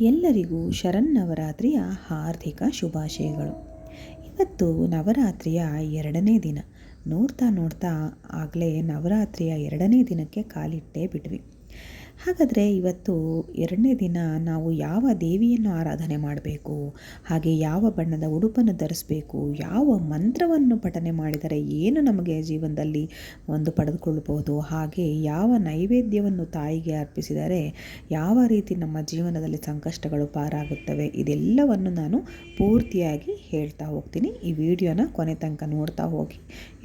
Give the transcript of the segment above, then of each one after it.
ಎಲ್ಲರಿಗೂ ಶರನ್ನವರಾತ್ರಿಯ ಹಾರ್ದಿಕ ಶುಭಾಶಯಗಳು. ಇವತ್ತು ನವರಾತ್ರಿಯ ಎರಡನೇ ದಿನ. ನೋಡ್ತಾ ನೋಡ್ತಾ ಆಗಲೇ ನವರಾತ್ರಿಯ ಎರಡನೇ ದಿನಕ್ಕೆ ಕಾಲಿಟ್ಟೇ ಬಿಟ್ವಿ. ಹಾಗಾದರೆ ಇವತ್ತು ಎರಡನೇ ದಿನ ನಾವು ಯಾವ ದೇವಿಯನ್ನು ಆರಾಧನೆ ಮಾಡಬೇಕು? ಹಾಗೆ ಯಾವ ಬಣ್ಣದ ಉಡುಪನ್ನು ಧರಿಸಬೇಕು? ಯಾವ ಮಂತ್ರವನ್ನು ಪಠನೆ ಮಾಡಿದರೆ ಏನು ನಮಗೆ ಜೀವನದಲ್ಲಿ ಒಂದು ಪಡೆದುಕೊಳ್ಳಬಹುದು? ಹಾಗೆ ಯಾವ ನೈವೇದ್ಯವನ್ನು ತಾಯಿಗೆ ಅರ್ಪಿಸಿದರೆ ಯಾವ ರೀತಿ ನಮ್ಮ ಜೀವನದಲ್ಲಿ ಸಂಕಷ್ಟಗಳು ಪಾರಾಗುತ್ತವೆ? ಇದೆಲ್ಲವನ್ನು ನಾನು ಪೂರ್ತಿಯಾಗಿ ಹೇಳ್ತಾ ಹೋಗ್ತೀನಿ. ಈ ವಿಡಿಯೋನ ಕೊನೆ ತನಕ ನೋಡ್ತಾ ಹೋಗಿ.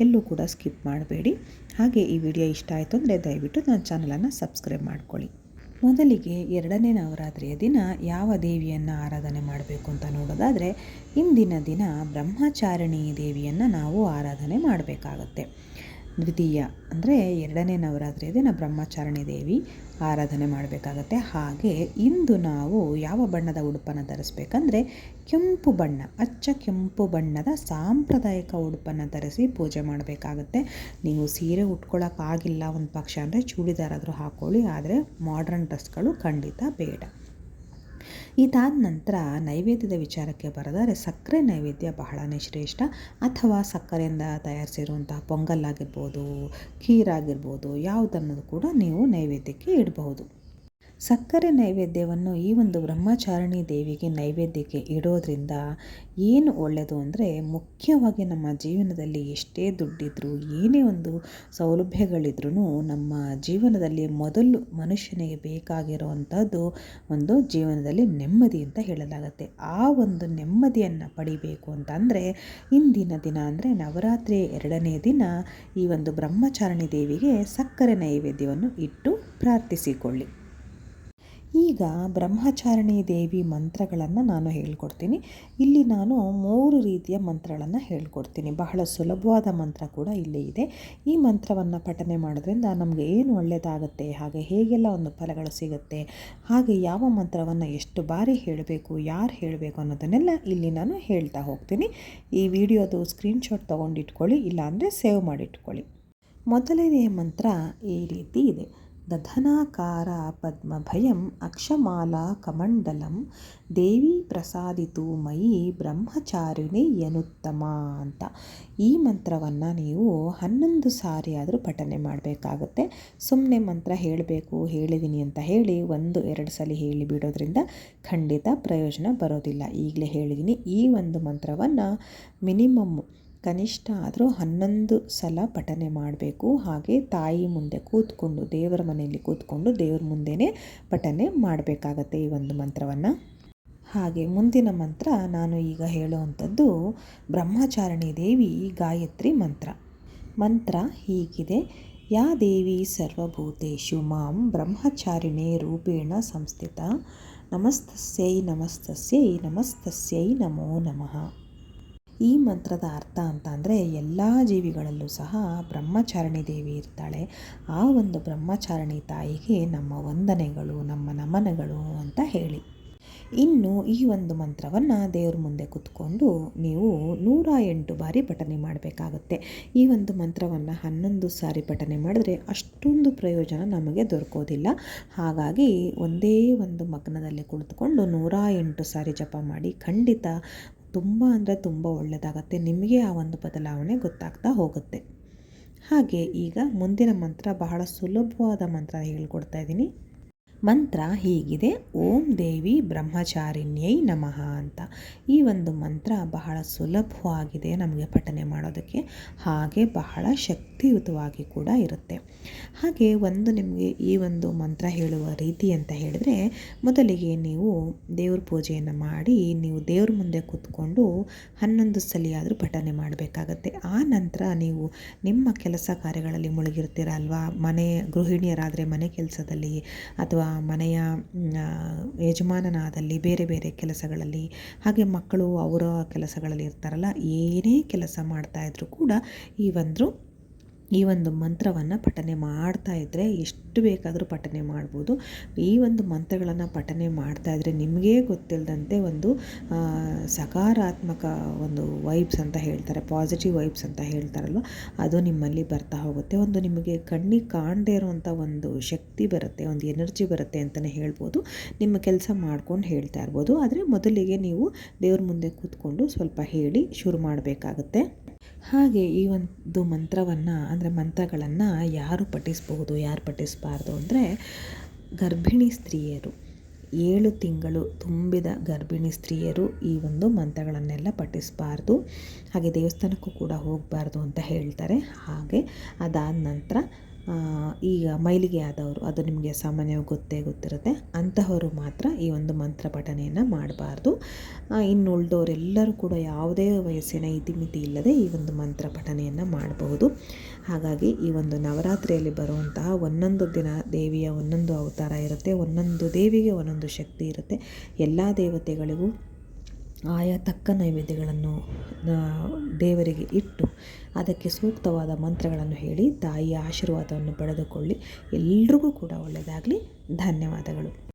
ಎಲ್ಲೂ ಕೂಡ ಸ್ಕಿಪ್ ಮಾಡಬೇಡಿ. ಹಾಗೆ ಈ ವಿಡಿಯೋ ಇಷ್ಟ ಆಯಿತು ಅಂದರೆ ದಯವಿಟ್ಟು ನನ್ನ ಚಾನಲನ್ನು ಸಬ್ಸ್ಕ್ರೈಬ್ ಮಾಡ್ಕೊಳ್ಳಿ. ಮೊದಲಿಗೆ ಎರಡನೇ ನವರಾತ್ರಿಯ ದಿನ ಯಾವ ದೇವಿಯನ್ನು ಆರಾಧನೆ ಮಾಡಬೇಕು ಅಂತ ನೋಡೋದಾದರೆ, ಇಂದಿನ ದಿನ ಬ್ರಹ್ಮಚಾರಿಣಿ ದೇವಿಯನ್ನು ನಾವು ಆರಾಧನೆ ಮಾಡಬೇಕಾಗತ್ತೆ. ದ್ವಿತೀಯ ಅಂದರೆ ಎರಡನೇ ನವರಾತ್ರಿಯ ದಿನ ಬ್ರಹ್ಮಚಾರಣಿ ದೇವಿ ಆರಾಧನೆ ಮಾಡಬೇಕಾಗತ್ತೆ. ಹಾಗೆ ಇಂದು ನಾವು ಯಾವ ಬಣ್ಣದ ಉಡುಪನ್ನು ಧರಿಸ್ಬೇಕಂದ್ರೆ ಕೆಂಪು ಬಣ್ಣ, ಅಚ್ಚ ಕೆಂಪು ಬಣ್ಣದ ಸಾಂಪ್ರದಾಯಿಕ ಉಡುಪನ್ನು ಧರಿಸಿ ಪೂಜೆ ಮಾಡಬೇಕಾಗತ್ತೆ. ನೀವು ಸೀರೆ ಉಟ್ಕೊಳ್ಳೋಕ್ಕಾಗಿಲ್ಲ ಒಂದು ಪಕ್ಷ ಅಂದರೆ ಚೂಡಿದಾರಾದರೂ ಹಾಕ್ಕೊಳ್ಳಿ ಆದರೆ ಮಾಡ್ರನ್ ಡ್ರೆಸ್ಗಳು ಖಂಡಿತ ಬೇಡ. ಇದಾದ ನಂತರ ನೈವೇದ್ಯದ ವಿಚಾರಕ್ಕೆ ಬರೋದಾದರೆ ಸಕ್ಕರೆ ನೈವೇದ್ಯ ಬಹಳನೇ ಶ್ರೇಷ್ಠ. ಅಥವಾ ಸಕ್ಕರೆಯಿಂದ ತಯಾರಿಸಿರುವಂತಹ ಪೊಂಗಲ್ ಆಗಿರ್ಬೋದು ಖೀರಾಗಿರ್ಬೋದು ಯಾವುದನ್ನು ಕೂಡ ನೀವು ನೈವೇದ್ಯಕ್ಕೆ ಇಡಬಹುದು. ಸಕ್ಕರೆ ನೈವೇದ್ಯವನ್ನು ಈ ಒಂದು ಬ್ರಹ್ಮಚಾರಿಣಿ ದೇವಿಗೆ ನೈವೇದ್ಯಕ್ಕೆ ಇಡೋದ್ರಿಂದ ಏನು ಒಳ್ಳೆಯದು ಅಂದರೆ ಮುಖ್ಯವಾಗಿ ನಮ್ಮ ಜೀವನದಲ್ಲಿ ಎಷ್ಟೇ ದುಡ್ಡಿದ್ರೂ, ಏನೇ ಒಂದು ಸೌಲಭ್ಯಗಳಿದ್ರೂ ನಮ್ಮ ಜೀವನದಲ್ಲಿ ಮೊದಲು ಮನುಷ್ಯನಿಗೆ ಬೇಕಾಗಿರುವಂಥದ್ದು ಒಂದು ಜೀವನದಲ್ಲಿ ನೆಮ್ಮದಿ ಅಂತ ಹೇಳಲಾಗುತ್ತೆ. ಆ ಒಂದು ನೆಮ್ಮದಿಯನ್ನು ಪಡಿಬೇಕು ಅಂತಂದರೆ ಇಂದಿನ ದಿನ ಅಂದರೆ ನವರಾತ್ರಿ ಎರಡನೇ ದಿನ ಈ ಒಂದು ಬ್ರಹ್ಮಚಾರಿಣಿ ದೇವಿಗೆ ಸಕ್ಕರೆ ನೈವೇದ್ಯವನ್ನು ಇಟ್ಟು ಪ್ರಾರ್ಥಿಸಿಕೊಳ್ಳಿ. ಈಗ ಬ್ರಹ್ಮಚಾರಿಣಿ ದೇವಿ ಮಂತ್ರಗಳನ್ನು ನಾನು ಹೇಳ್ಕೊಡ್ತೀನಿ. ಇಲ್ಲಿ ನಾನು ಮೂರು ರೀತಿಯ ಮಂತ್ರಗಳನ್ನು ಹೇಳ್ಕೊಡ್ತೀನಿ. ಬಹಳ ಸುಲಭವಾದ ಮಂತ್ರ ಕೂಡ ಇಲ್ಲಿ ಇದೆ. ಈ ಮಂತ್ರವನ್ನು ಪಠನೆ ಮಾಡೋದ್ರಿಂದ ನಮಗೆ ಏನು ಒಳ್ಳೆಯದಾಗುತ್ತೆ ಹಾಗೆ ಹೇಗೆಲ್ಲ ಒಂದು ಫಲಗಳು ಸಿಗುತ್ತೆ, ಹಾಗೆ ಯಾವ ಮಂತ್ರವನ್ನು ಎಷ್ಟು ಬಾರಿ ಹೇಳಬೇಕು, ಯಾರು ಹೇಳಬೇಕು ಅನ್ನೋದನ್ನೆಲ್ಲ ಇಲ್ಲಿ ನಾನು ಹೇಳ್ತಾ ಹೋಗ್ತೀನಿ. ಈ ವಿಡಿಯೋದು ಸ್ಕ್ರೀನ್ಶಾಟ್ ತೊಗೊಂಡಿಟ್ಕೊಳ್ಳಿ, ಇಲ್ಲಾಂದರೆ ಸೇವ್ ಮಾಡಿಟ್ಕೊಳ್ಳಿ. ಮೊದಲನೆಯ ಮಂತ್ರ ಈ ರೀತಿ ಇದೆ. ದಧನಾಕಾರ ಪದ್ಮಭಯಂ ಅಕ್ಷಮಾಲಾ ಕಮಂಡಲಂ ದೇವಿ ಪ್ರಸಾದಿತು ಮಯಿ ಬ್ರಹ್ಮಚಾರಿಣಿ ಯನುತ್ತಮ ಅಂತ. ಈ ಮಂತ್ರವನ್ನು ನೀವು ಹನ್ನೊಂದು ಸಾರಿ ಆದರೂ ಪಠನೆ ಮಾಡಬೇಕಾಗತ್ತೆ. ಸುಮ್ಮನೆ ಮಂತ್ರ ಹೇಳಬೇಕು ಹೇಳಿದ್ದೀನಿ ಅಂತ ಹೇಳಿ ಒಂದು, ಎರಡು ಸಲ ಹೇಳಿ ಬಿಡೋದ್ರಿಂದ ಖಂಡಿತ ಪ್ರಯೋಜನ ಬರೋದಿಲ್ಲ. ಈಗಲೇ ಹೇಳಿದ್ದೀನಿ ಈ ಒಂದು ಮಂತ್ರವನ್ನು ಮಿನಿಮಮ್ ಕನಿಷ್ಠ ಆದರೂ ಹನ್ನೊಂದು ಸಲ ಪಠನೆ ಮಾಡಬೇಕು. ಹಾಗೆ ತಾಯಿ ಮುಂದೆ ಕೂತ್ಕೊಂಡು, ದೇವರ ಮನೆಯಲ್ಲಿ ಕೂತ್ಕೊಂಡು ದೇವರ ಮುಂದೆಯೇ ಪಠನೆ ಮಾಡಬೇಕಾಗತ್ತೆ ಈ ಒಂದು ಮಂತ್ರವನ್ನು. ಹಾಗೆ ಮುಂದಿನ ಮಂತ್ರ ನಾನು ಈಗ ಹೇಳುವಂಥದ್ದು ಬ್ರಹ್ಮಚಾರಿಣಿ ದೇವಿ ಗಾಯತ್ರಿ ಮಂತ್ರ. ಮಂತ್ರ ಹೀಗಿದೆ, ಯಾ ದೇವಿ ಸರ್ವಭೂತೇಶು ಮಾಂ ಬ್ರಹ್ಮಚಾರಿಣಿ ರೂಪೇಣ ಸಂಸ್ಥಿತ. ನಮಸ್ತಸ್ಯೈ ನಮಸ್ತಸ್ಯೈ ನಮಸ್ತಸ್ಯೈ ನಮೋ ನಮಃ. ಈ ಮಂತ್ರದ ಅರ್ಥ ಅಂತ ಅಂದರೆ ಎಲ್ಲ ಜೀವಿಗಳಲ್ಲೂ ಸಹ ಬ್ರಹ್ಮಚಾರಿಣಿ ದೇವಿ ಇರ್ತಾಳೆ. ಆ ಒಂದು ಬ್ರಹ್ಮಚಾರಿಣಿ ತಾಯಿಗೆ ನಮ್ಮ ವಂದನೆಗಳು, ನಮ್ಮ ನಮನಗಳು ಅಂತ ಹೇಳಿ. ಇನ್ನು ಈ ಒಂದು ಮಂತ್ರವನ್ನು ದೇವ್ರ ಮುಂದೆ ಕುತ್ಕೊಂಡು ನೀವು ನೂರ ಎಂಟು ಬಾರಿ ಪಠನೆ ಮಾಡಬೇಕಾಗುತ್ತೆ. ಈ ಒಂದು ಮಂತ್ರವನ್ನು ಹನ್ನೊಂದು ಸಾರಿ ಪಠನೆ ಮಾಡಿದ್ರೆ ಅಷ್ಟೊಂದು ಪ್ರಯೋಜನ ನಮಗೆ ದೊರಕೋದಿಲ್ಲ. ಹಾಗಾಗಿ ಒಂದೇ ಒಂದು ಮಗ್ನದಲ್ಲಿ ಕುಳಿತುಕೊಂಡು ನೂರ ಎಂಟು ಸಾರಿ ಜಪ ಮಾಡಿ ಖಂಡಿತ ತುಂಬ ಅಂದರೆ ತುಂಬ ಒಳ್ಳೆಯದಾಗತ್ತೆ ನಿಮಗೆ ಆ ಒಂದು ಬದಲಾವಣೆ ಗೊತ್ತಾಗ್ತಾ ಹೋಗುತ್ತೆ. ಹಾಗೆ ಈಗ ಮುಂದಿನ ಮಂತ್ರ ಬಹಳ ಸುಲಭವಾದ ಮಂತ್ರ ಹೇಳ್ಕೊಡ್ತಾ ಇದ್ದೀನಿ. ಮಂತ್ರ ಹೀಗಿದೆ, ಓಂ ದೇವಿ ಬ್ರಹ್ಮಚಾರಿಣ್ಯೈ ನಮಃ ಅಂತ. ಈ ಒಂದು ಮಂತ್ರ ಬಹಳ ಸುಲಭವಾಗಿದೆ ನಮಗೆ ಪಠನೆ ಮಾಡೋದಕ್ಕೆ. ಹಾಗೆ ಬಹಳ ಶಕ್ತಿಯುತವಾಗಿ ಕೂಡ ಇರುತ್ತೆ. ಹಾಗೆ ಒಂದು ನಿಮಗೆ ಈ ಒಂದು ಮಂತ್ರ ಹೇಳುವ ರೀತಿ ಅಂತ ಹೇಳಿದ್ರೆ, ಮೊದಲಿಗೆ ನೀವು ದೇವ್ರ ಪೂಜೆಯನ್ನು ಮಾಡಿ, ನೀವು ದೇವ್ರ ಮುಂದೆ ಕೂತ್ಕೊಂಡು ಹನ್ನೊಂದು ಸಲಿಯಾದರೂ ಪಠನೆ ಮಾಡಬೇಕಾಗತ್ತೆ. ಆ ನಂತರ ನೀವು ನಿಮ್ಮ ಕೆಲಸ ಕಾರ್ಯಗಳಲ್ಲಿ ಮುಳುಗಿರ್ತೀರ ಅಲ್ವಾ ಮನೆ ಗೃಹಿಣಿಯರಾದರೆ ಮನೆ ಕೆಲಸದಲ್ಲಿ ಅಥವಾ ಮನೆಯ ಯಜಮಾನನಾದಲ್ಲಿ ಬೇರೆ ಬೇರೆ ಕೆಲಸಗಳಲ್ಲಿ, ಹಾಗೆ ಮಕ್ಕಳು ಅವರ ಕೆಲಸಗಳಲ್ಲಿ ಇರ್ತಾರಲ್ಲ, ಏನೇ ಕೆಲಸ ಮಾಡ್ತಾಯಿದ್ರು ಕೂಡ ಈ ಒಂದು ಈ ಒಂದು ಮಂತ್ರವನ್ನು ಪಠನೆ ಮಾಡ್ತಾ ಇದ್ದರೆ ಎಷ್ಟು ಬೇಕಾದರೂ ಪಠನೆ ಮಾಡ್ಬೋದು. ಈ ಒಂದು ಮಂತ್ರಗಳನ್ನು ಪಠನೆ ಮಾಡ್ತಾ ಇದ್ದರೆ ನಿಮಗೇ ಗೊತ್ತಿಲ್ಲದಂತೆ ಒಂದು ಸಕಾರಾತ್ಮಕ ಒಂದು ವೈಬ್ಸ್ ಅಂತ ಹೇಳ್ತಾರೆ, ಪಾಸಿಟಿವ್ ವೈಬ್ಸ್ ಅಂತ ಹೇಳ್ತಾರಲ್ವ? ಅದು ನಿಮ್ಮಲ್ಲಿ ಬರ್ತಾ ಹೋಗುತ್ತೆ. ಒಂದು ನಿಮಗೆ ಕಣ್ಣಿಗೆ ಕಾಣದೇ ಇರುವಂಥ ಒಂದು ಶಕ್ತಿ ಬರುತ್ತೆ, ಒಂದು ಎನರ್ಜಿ ಬರುತ್ತೆ ಅಂತಲೇ ಹೇಳ್ಬೋದು. ನಿಮ್ಮ ಕೆಲಸ ಮಾಡ್ಕೊಂಡು ಹೇಳ್ತಾ ಇರ್ಬೋದು. ಆದರೆ ಮೊದಲಿಗೆ ನೀವು ದೇವ್ರ ಮುಂದೆ ಕೂತ್ಕೊಂಡು ಸ್ವಲ್ಪ ಹೇಳಿ ಶುರು ಮಾಡಬೇಕಾಗತ್ತೆ. ಹಾಗೆ ಈ ಒಂದು ಮಂತ್ರವನ್ನು, ಅಂದರೆ ಮಂತ್ರಗಳನ್ನು ಯಾರು ಪಠಿಸಬಹುದು, ಯಾರು ಪಠಿಸಬಾರ್ದು ಅಂದರೆ ಗರ್ಭಿಣಿ ಸ್ತ್ರೀಯರು. ಏಳು ತಿಂಗಳು ತುಂಬಿದ ಗರ್ಭಿಣಿ ಸ್ತ್ರೀಯರು ಈ ಒಂದು ಮಂತ್ರಗಳನ್ನೆಲ್ಲ ಪಠಿಸಬಾರ್ದು. ಹಾಗೆ ದೇವಸ್ಥಾನಕ್ಕೂ ಕೂಡ ಹೋಗಬಾರ್ದು ಅಂತ ಹೇಳ್ತಾರೆ. ಹಾಗೆ ಅದಾದ ನಂತರ ಈಗ ಮೈಲಿಗೆ ಆದವರು, ಅದು ನಿಮಗೆ ಸಾಮಾನ್ಯವಾಗಿ ಗೊತ್ತೇ ಗೊತ್ತಿರುತ್ತೆ. ಅಂತಹವರು ಮಾತ್ರ ಈ ಒಂದು ಮಂತ್ರ ಪಠನೆಯನ್ನು ಮಾಡಬಾರ್ದು. ಇನ್ನು ಉಳಿದವರೆಲ್ಲರೂ ಕೂಡ ಯಾವುದೇ ವಯಸ್ಸಿನ ಇತಿಮಿತಿ ಇಲ್ಲದೆ ಈ ಒಂದು ಮಂತ್ರ ಪಠನೆಯನ್ನು ಮಾಡಬಹುದು. ಹಾಗಾಗಿ ಈ ಒಂದು ನವರಾತ್ರಿಯಲ್ಲಿ ಬರುವಂತಹ ಒಂದೊಂದು ದಿನ ದೇವಿಯ ಒಂದೊಂದು ಅವತಾರ ಇರುತ್ತೆ, ಒಂದೊಂದು ದೇವಿಗೆ ಒಂದೊಂದು ಶಕ್ತಿ ಇರುತ್ತೆ. ಎಲ್ಲ ದೇವತೆಗಳಿಗೂ ಆಯಾ ತಕ್ಕ ನೈವೇದ್ಯಗಳನ್ನು ದೇವರಿಗೆ ಇಟ್ಟು ಅದಕ್ಕೆ ಸೂಕ್ತವಾದ ಮಂತ್ರಗಳನ್ನು ಹೇಳಿ ತಾಯಿಯ ಆಶೀರ್ವಾದವನ್ನು ಪಡೆದುಕೊಳ್ಳಿ. ಎಲ್ರಿಗೂ ಕೂಡ ಒಳ್ಳೆಯದಾಗಲಿ. ಧನ್ಯವಾದಗಳು.